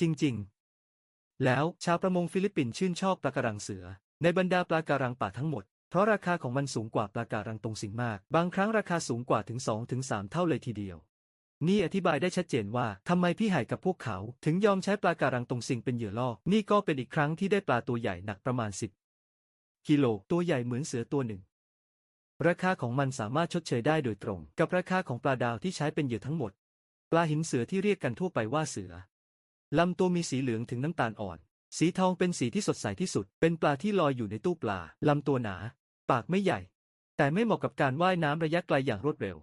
จริง ๆ แล้วชาวประมงฟิลิปปินส์ชื่นชอบปลาการังเสือ ในบรรดาปลาการังป่าทั้งหมด เพราะราคาของมันสูงกว่าปลาการังตรงสิงมาก บางครั้งราคาสูงกว่าถึง2ถึง3เท่าเลยทีเดียว นี่อธิบายได้ชัดเจนว่าทำไมพี่ไห่กับพวกเขา ถึงยอมใช้ปลาการังตรงสิงเป็นเหยื่อล่อ นี่ก็เป็นอีกครั้งที่ได้ปลาตัวใหญ่หนักประมาณ 10 กิโล ตัวใหญ่เหมือนเสือตัวหนึ่ง ราคาของมันสามารถชดเชยได้โดยตรง กับราคาของปลาดาวที่ใช้เป็นเหยื่อทั้งหมด ปลาหินเสือที่เรียกกันทั่วไปว่าเสือ ลำตัวมีสีเหลืองถึงน้ำตาลอ่อน สีทองเป็นสีที่สดใสที่สุด เป็นปลาที่ลอยอยู่ในตู้ปลา ลำตัวหนา ปากไม่ใหญ่ แต่ไม่เหมาะกับการว่ายน้ำระยะไกลอย่างรวดเร็ว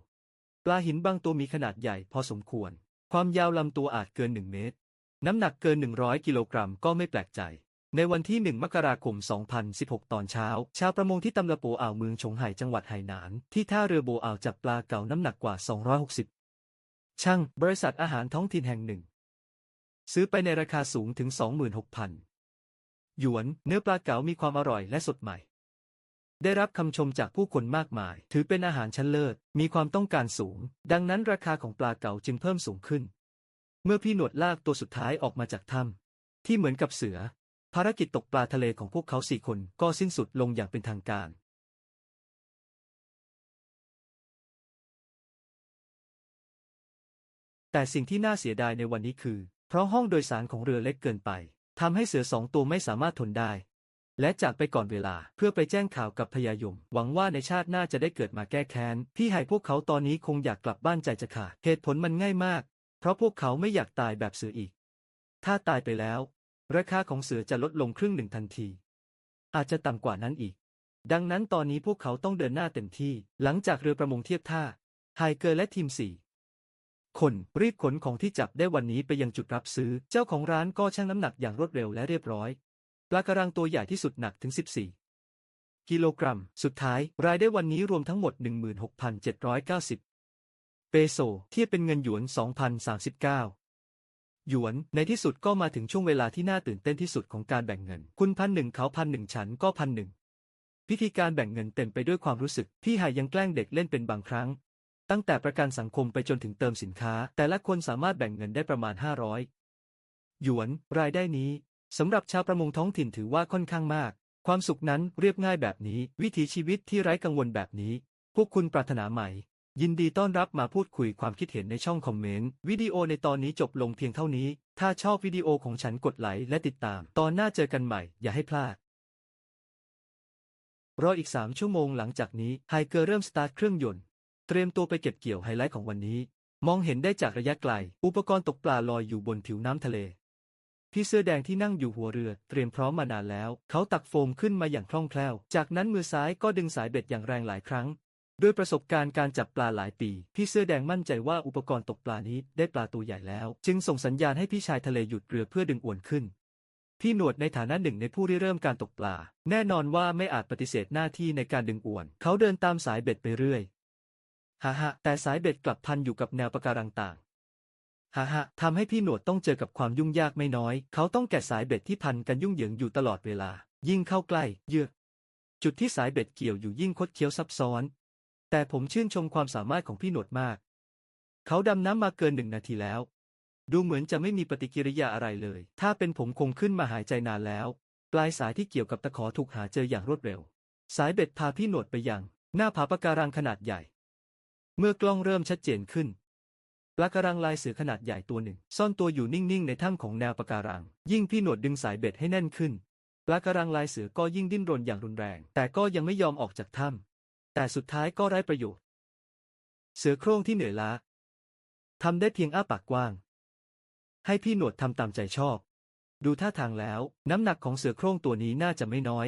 ปลาหินบางตัวมีขนาดใหญ่พอสมควร ความยาวลำตัวอาจเกิน1เมตร น้ำหนักเกิน 100 กิโลกรัมก็ไม่แปลกใจ ในวันที่ 1 มกราคม 2016 ตอนเช้า ชาวประมงที่ตำละโปอ่าวเมืองชงไห่จังหวัดไหหนาน ที่ท่าเรือโบอ่าวจับปลาเก๋าน้ำหนักกว่า 260 ช่าง บริษัทอาหารท้องถิ่นแห่งหนึ่ง ซื้อไปในราคาสูงถึง 26,000 หยวน เนื้อปลาเก๋ามีความอร่อยและสดใหม่ ได้รับคำชมจากผู้คนมากมาย ถือเป็นอาหารชั้นเลิศ มีความต้องการสูง ดังนั้นราคาของปลาเก๋าจึงเพิ่มสูงขึ้น เมื่อพี่หนวดลากตัวสุดท้ายออกมาจากถ้ำที่เหมือนกับเสือ ภารกิจตกปลาทะเลของพวกเขาสี่คนก็สิ้นสุดลงอย่างเป็นทางการแต่สิ่งที่น่าเสียดายในวันนี้คือ เพราะห้องโดยสารของเรือเล็กเกินไปทำให้เสือสองตัวไม่สามารถทนได้ และจากไปก่อนเวลาเพื่อไปแจ้งข่าวกับพญายม หวังว่าในชาติหน้าจะได้เกิดมาแก้แค้น พี่ไห่พวกเขาตอนนี้คงอยากกลับบ้านใจจะขาดเหตุผลมันง่ายมาก เพราะพวกเขาไม่อยากตายแบบเสืออีก ถ้าตายไปแล้ว ราคาของเสือจะลดลงครึ่งหนึ่งทันที อาจจะต่ำกว่านั้นอีก ดังนั้นตอนนี้พวกเขาต้องเดินหน้าเต็มที่ หลังจากเรือประมงเทียบท่าไฮเกอร์และทีมสี่ คนรีบขนของที่จับได้วันนี้ไปยังจุดรับซื้อ เจ้าของร้านก็ชั่งน้ำหนักอย่างรวดเร็วและเรียบร้อย ปลากระรังตัวใหญ่ที่สุดหนักถึง 14 กิโลกรัม สุดท้าย รายได้วันนี้รวมทั้งหมด 16,790 เปโซเทียบเป็นเงินหยวน 2,039หยวน ในที่สุดก็มาถึงช่วงเวลาที่น่าตื่นเต้นที่สุดของการแบ่งเงิน คุณพันหนึ่งเขาพันหนึ่งฉันก็พันหนึ่งพิธีการแบ่งเงินเต็มไปด้วยความรู้สึก พี่หายยังแกล้งเด็กเล่นเป็นบางครั้ง ตั้งแต่ประกันสังคมไปจนถึงเติมสินค้า แต่ละคนสามารถแบ่งเงินได้ประมาณ 500 หยวน รายได้นี้สำหรับชาวประมงท้องถิ่นถือว่าค่อนข้างมาก ความสุขนั้นเรียบง่ายแบบนี้ วิถีชีวิตที่ไร้กังวลแบบนี้ พวกคุณปรารถนาไหมยินดีต้อนรับมาพูดคุยความคิดเห็นในช่องคอมเมนต์วิดีโอในตอนนี้จบลงเพียงเท่านี้ ถ้าชอบวิดีโอของฉันกดไลค์และติดตาม ตอนหน้าเจอกันใหม่ อย่าให้พลาดรออีก 3 ชั่วโมงหลังจากนี้ไฮเกอร์เริ่มสตาร์ทเครื่องยนต์ เตรียมตัวไปเก็บเกี่ยวไฮไลท์ของวันนี้ มองเห็นได้จากระยะไกล อุปกรณ์ตกปลาลอยอยู่บนผิวน้ำทะเล พี่เสื้อแดงที่นั่งอยู่หัวเรือเตรียมพร้อมมานานแล้ว เขาตักโฟมขึ้นมาอย่างคล่องแคล่ว จากนั้นมือซ้ายก็ดึงสายเบ็ดอย่างแรงหลายครั้ง ด้วยประสบการณ์การจับปลาหลายปี พี่เสื้อแดงมั่นใจว่าอุปกรณ์ตกปลานี้ได้ปลาตัวใหญ่แล้ว จึงส่งสัญญาณให้พี่ชายทะเลหยุดเรือเพื่อดึงอวนขึ้นพี่หนวดในฐานะหนึ่งในผู้ริเริ่มการตกปลา แน่นอนว่าไม่อาจปฏิเสธหน้าที่ในการดึงอวน เขาเดินตามสายเบ็ดไปเรื่อย ฮ่าฮะแต่สายเบ็ดกลับพันอยู่กับแนวปะการังต่างฮ่าฮะทำให้พี่หนวดต้องเจอกับความยุ่งยากไม่น้อย เขาต้องแกะสายเบ็ดที่พันกันยุ่งเหยิงอยู่ตลอดเวลา ยิ่งเข้าใกล้เยือกจุดที่สายเบ็ดเกี่ยวอยู่ยิ่งคดเคี้ยวซับซ้อน แต่ผมชื่นชมความสามารถของพี่หนวดมาก เขาดำน้ำมาเกินหนึ่งนาทีแล้ว ดูเหมือนจะไม่มีปฏิกิริยาอะไรเลย ถ้าเป็นผมคงขึ้นมาหายใจนานแล้ว ปลายสายที่เกี่ยวกับตะขอถูกหาเจออย่างรวดเร็ว สายเบ็ดพาพี่หนวดไปยัง หน้าผาปะการังขนาดใหญ่ เมื่อกล้องเริ่มชัดเจนขึ้นปลาการังลายเสือขนาดใหญ่ตัวหนึ่ง ซ่อนตัวอยู่นิ่งๆ ในถ้ำของแนวปะการัง ยิ่งพี่หนวดดึงสายเบ็ดให้แน่นขึ้นปลาการังลายเสือก็ยิ่งดิ้นรนอย่างรุนแรง แต่ก็ยังไม่ยอมออกจากถ้ำแต่สุดท้ายก็ไร้ประโยชน์ เสือโคร่งที่เหนื่อยล้าทำได้เพียงอ้าปากกว้าง ให้พี่หนวดทำตามใจชอบ ดูท่าทางแล้ว น้ำหนักของเสือโคร่งตัวนี้น่าจะไม่น้อย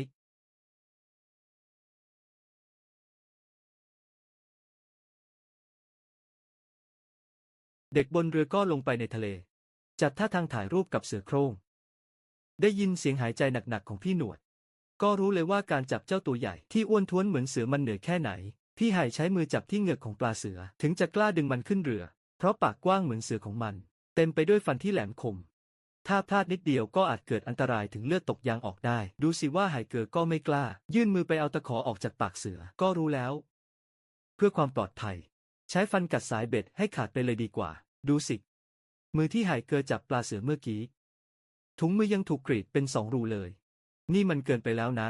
เด็กบนเรือก็ลงไปในทะเล จัดท่าทางถ่ายรูปกับเสือโคร่ง ได้ยินเสียงหายใจหนักๆของพี่หนวด ก็รู้เลยว่าการจับเจ้าตัวใหญ่ที่อ้วนท้วนเหมือนเสือมันเหนื่อยแค่ไหน พี่ไห่ใช้มือจับที่เหงือกของปลาเสือถึงจะกล้าดึงมันขึ้นเรือ เพราะปากกว้างเหมือนเสือของมัน เต็มไปด้วยฟันที่แหลมคม ถ้าพลาดนิดเดียวก็อาจเกิดอันตรายถึงเลือดตกยางออกได้ ดูสิว่าไห่เกอก็ไม่กล้า ยื่นมือไปเอาตะขอออกจากปากเสือก็รู้แล้ว เพื่อความปลอดภัยใช้ฟันกัดสายเบ็ดให้ขาดไปเลยดีกว่า ดูสิ มือที่ไห่เกอจับปลาเสือเมื่อกี้ ถุงมือยังถูกกรีดเป็นสองรูเลย นี่มันเกินไปแล้วนะ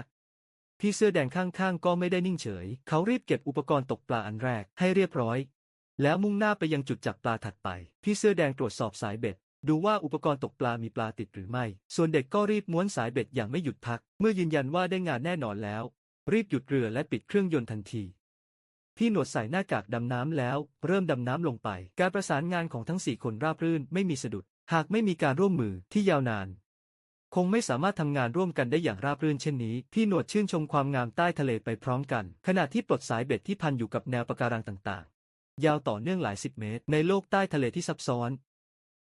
พี่เสื้อแดงข้างๆ ก็ไม่ได้นิ่งเฉย เขารีบเก็บอุปกรณ์ตกปลาอันแรกให้เรียบร้อย แล้วมุ่งหน้าไปยังจุดจับปลาถัดไป พี่เสื้อแดงตรวจสอบสายเบ็ดดูว่าอุปกรณ์ตกปลามีปลาติดหรือไม่ ส่วนเด็กก็รีบม้วนสายเบ็ดอย่างไม่หยุดพัก เมื่อยืนยันว่าได้งานแน่นอนแล้ว รีบหยุดเรือและปิดเครื่องยนต์ทันที พี่หนวดใส่หน้ากากดำน้ำแล้ว เริ่มดำน้ำลงไป การประสานงานของทั้งสี่คนราบรื่นไม่มีสะดุด หากไม่มีการร่วมมือที่ยาวนาน คงไม่สามารถทำงานร่วมกันได้อย่างราบรื่นเช่นนี้ พี่หนวดชื่นชมความงามใต้ทะเลไปพร้อมกัน ขณะที่ปลดสายเบ็ดที่พันอยู่กับแนวปะการังต่างๆ ยาวต่อเนื่องหลายสิบเมตร ในโลกใต้ทะเลที่ซับซ้อน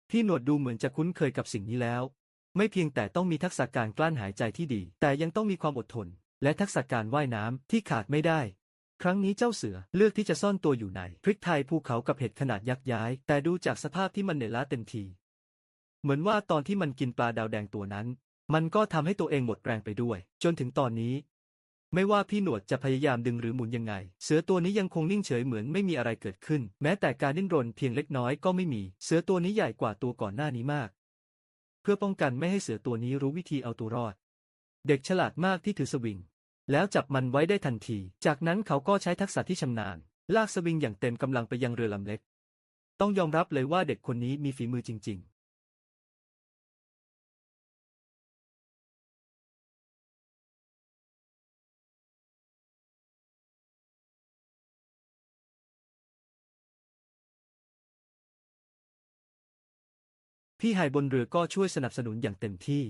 พี่หนวดดูเหมือนจะคุ้นเคยกับสิ่งนี้แล้ว ไม่เพียงแต่ต้องมีทักษะการกลั้นหายใจที่ดี แต่ยังต้องมีความอดทน และทักษะการว่ายน้ำที่ขาดไม่ได้ ครั้งนี้เจ้าเสือเลือกที่จะซ่อนตัวอยู่ในพริกไทยภูเขากับเห็ดขนาดยักษ์ย้าย แต่ดูจากสภาพที่มันเหนื่อยล้าเต็มที เหมือนว่าตอนที่มันกินปลาดาวแดงตัวนั้น มันก็ทำให้ตัวเองหมดแรงไปด้วย จนถึงตอนนี้ ไม่ว่าพี่หนวดจะพยายามดึงหรือหมุนยังไง เสือตัวนี้ยังคงนิ่งเฉยเหมือนไม่มีอะไรเกิดขึ้น แม้แต่การดิ้นรนเพียงเล็กน้อยก็ไม่มี เสือตัวนี้ใหญ่กว่าตัวก่อนหน้านี้มาก เพื่อป้องกันไม่ให้เสือตัวนี้รู้วิธีเอาตัวรอด เด็กฉลาดมากที่ถือสวิง แล้วจับมันไว้ได้ทันที จากนั้นเขาก็ใช้ทักษะที่ชำนาญ ลากสวิงอย่างเต็มกำลังไปยังเรือลำเล็ก ต้องยอมรับเลยว่าเด็กคนนี้มีฝีมือจริง ๆพี่ไฮบนเรือก็ช่วยสนับสนุนอย่างเต็มที่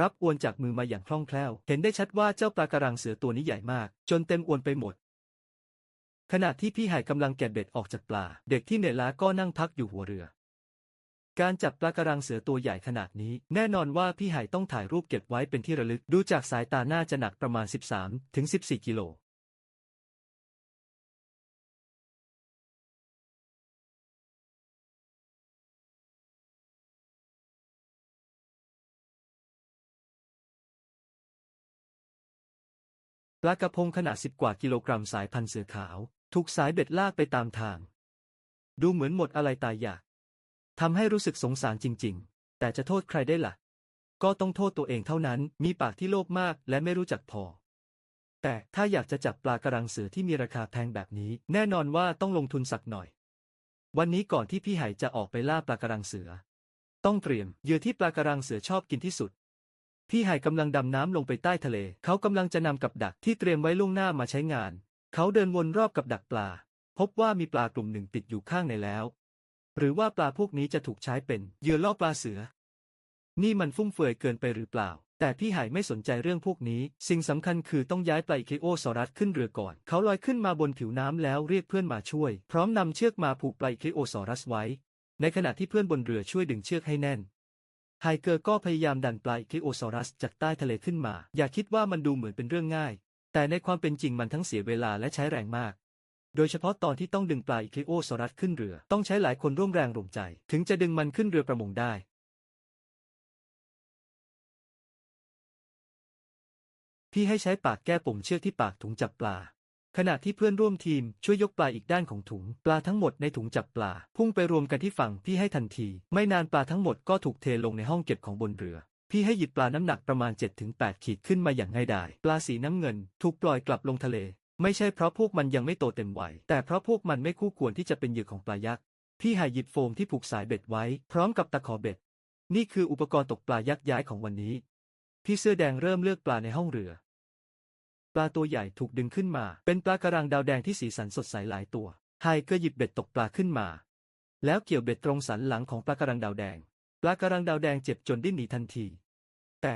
รับอวนจากมือมาอย่างคล่องแคล่ว เห็นได้ชัดว่าเจ้าปลากระรังเสือตัวนี้ใหญ่มาก จนเต็มอวนไปหมด ขณะที่พี่หายกำลังแกะเบ็ดออกจากปลา เด็กที่เหนื่อยล้าก็นั่งพักอยู่หัวเรือ การจับปลากระรังเสือตัวใหญ่ขนาดนี้ แน่นอนว่าพี่หายต้องถ่ายรูปเก็บไว้เป็นที่ระลึก ดูจากสายตาน่าจะหนักประมาณ 13-14 กิโล ลากระพงขนาดสิบกว่ากิโลกรัมสายพันธุ์เสือขาว ถูกสายเบ็ดลากไปตามทาง ดูเหมือนหมดอะไรตายอยากทำให้รู้สึกสงสารจริง ๆ แต่จะโทษใครได้ล่ะ ก็ต้องโทษตัวเองเท่านั้น มีปากที่โลภมากและไม่รู้จักพอ แต่ถ้าอยากจะจับปลากระรังเสือที่มีราคาแพงแบบนี้ แน่นอนว่าต้องลงทุนสักหน่อย วันนี้ก่อนที่พี่ไหจะออกไปล่าปลากระรังเสือ ต้องเตรียมเหยื่อที่ปลากระรังเสือชอบกินที่สุด พี่ไห่กำลังดำน้ำลงไปใต้ทะเล เขากำลังจะนำกับดักที่เตรียมไว้ล่วงหน้ามาใช้งาน เขาเดินวนรอบกับดักปลา พบว่ามีปลากลุ่มหนึ่งติดอยู่ข้างในแล้ว หรือว่าปลาพวกนี้จะถูกใช้เป็นเหยื่อล่อปลาเสือ นี่มันฟุ่มเฟือยเกินไปหรือเปล่า แต่พี่ไห่ไม่สนใจเรื่องพวกนี้ สิ่งสำคัญคือต้องย้ายปลาอิเคโอซอรัสขึ้นเรือก่อน เขาลอยขึ้นมาบนผิวน้ำแล้วเรียกเพื่อนมาช่วย พร้อมนำเชือกมาผูกปลาอิเคโอซอรัสไว้ ในขณะที่เพื่อนบนเรือช่วยดึงเชือกให้แน่น ไฮเกอร์ก็พยายามดันปลาอิเคโอซอรัสจากใต้ทะเลขึ้นมา อย่าคิดว่ามันดูเหมือนเป็นเรื่องง่าย แต่ในความเป็นจริงมันทั้งเสียเวลาและใช้แรงมาก โดยเฉพาะตอนที่ต้องดึงปลาอิเคโอซอรัสขึ้นเรือ ต้องใช้หลายคนร่วมแรงร่วมใจ ถึงจะดึงมันขึ้นเรือประมงได้ พี่ให้ใช้ปากแก้ปุ่มเชือกที่ปากถุงจับปลา ขณะที่เพื่อนร่วมทีมช่วยยกปลาอีกด้านของถุง ปลาทั้งหมดในถุงจับปลา พุ่งไปรวมกันที่ฝั่งพี่ให้ทันที ไม่นานปลาทั้งหมดก็ถูกเทลงในห้องเก็บของบนเรือ พี่ให้หยิบปลาน้ำหนักประมาณ 7-8 ขีดขึ้นมาอย่างง่ายดายปลาสีน้ำเงิน ถูกปล่อยกลับลงทะเล ไม่ใช่เพราะพวกมันยังไม่โตเต็มวัยแต่เพราะพวกมันไม่คู่ควรที่จะเป็นเหยื่อของปลายักษ์พี่ให้หยิบโฟมที่ผูกสายเบ็ดไว้ พร้อมกับตะขอเบ็ด นี่คืออุปกรณ์ตกปลายักษ์ย้ายของวันนี้ พี่เสื้อแดงเริ่มเลือกปลาในห้องเรือ ปลาตัวใหญ่ถูกดึงขึ้นมา เป็นปลากระรังดาวแดงที่สีสันสดใสหลายตัวไฮก็หยิบเบ็ดตกปลาขึ้นมา แล้วเกี่ยวเบ็ดตรงสันหลังของปลากระรังดาวแดง ปลากระรังดาวแดงเจ็บจนดิ้นหนีทันที แต่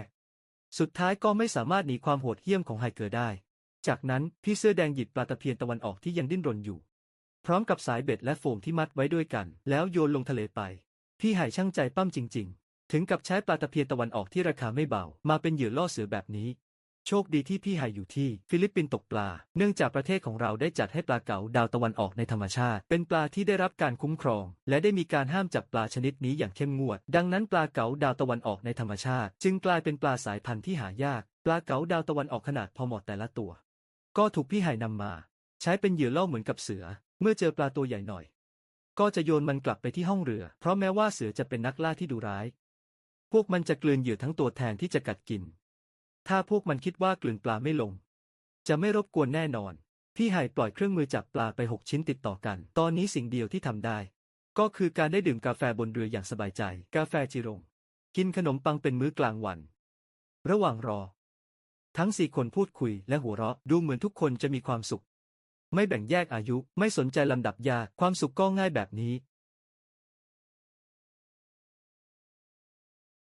สุดท้ายก็ไม่สามารถหนีความโหดเหี้ยมของไฮเกอร์ได้ จากนั้นพี่เสื้อแดงหยิบปลาตะเพียนตะวันออกที่ยังดิ้นรนอยู่ พร้อมกับสายเบ็ดและโฟมที่มัดไว้ด้วยกัน แล้วโยนลงทะเลไป พี่ไห่ช่างใจปั้มจริง ๆ ถึงกับใช้ปลาตะเพียนตะวันออกที่ราคาไม่เบา มาเป็นเหยื่อล่อเสือแบบนี้ โชคดีที่พี่ไห่อยู่ที่ฟิลิปปินส์ตกปลา เนื่องจากประเทศของเราได้จัดให้ปลาเก๋าดาวตะวันออกในธรรมชาติ เป็นปลาที่ได้รับการคุ้มครอง และได้มีการห้ามจับปลาชนิดนี้อย่างเข้มงวด ดังนั้นปลาเก๋าดาวตะวันออกในธรรมชาติ จึงกลายเป็นปลาสายพันธุ์ที่หายาก ปลาเก๋าดาวตะวันออกขนาดพอเหมาะแต่ละตัว ก็ถูกพี่ไห่นำมา ใช้เป็นเหยื่อล่อเหมือนกับเสือ เมื่อเจอปลาตัวใหญ่หน่อย ก็จะโยนมันกลับไปที่ห้องเรือ เพราะแม้ว่าเสือจะเป็นนักล่าที่ดุร้าย พวกมันจะกลืนเหยื่อทั้งตัวแทนที่จะกัดกิน ถ้าพวกมันคิดว่ากลืนปลาไม่ลง จะไม่รบกวนแน่นอน พี่ไห่ปล่อยเครื่องมือจับปลาไปหกชิ้นติดต่อกัน ตอนนี้สิ่งเดียวที่ทำได้ ก็คือการได้ดื่มกาแฟบนเรืออย่างสบายใจ กาแฟจิรง กินขนมปังเป็นมื้อกลางวัน ระหว่างรอ ทั้งสี่คนพูดคุยและหัวเราะดูเหมือนทุกคนจะมีความสุข ไม่แบ่งแยกอายุไม่สนใจลำดับยาความสุขก็ง่ายแบบนี้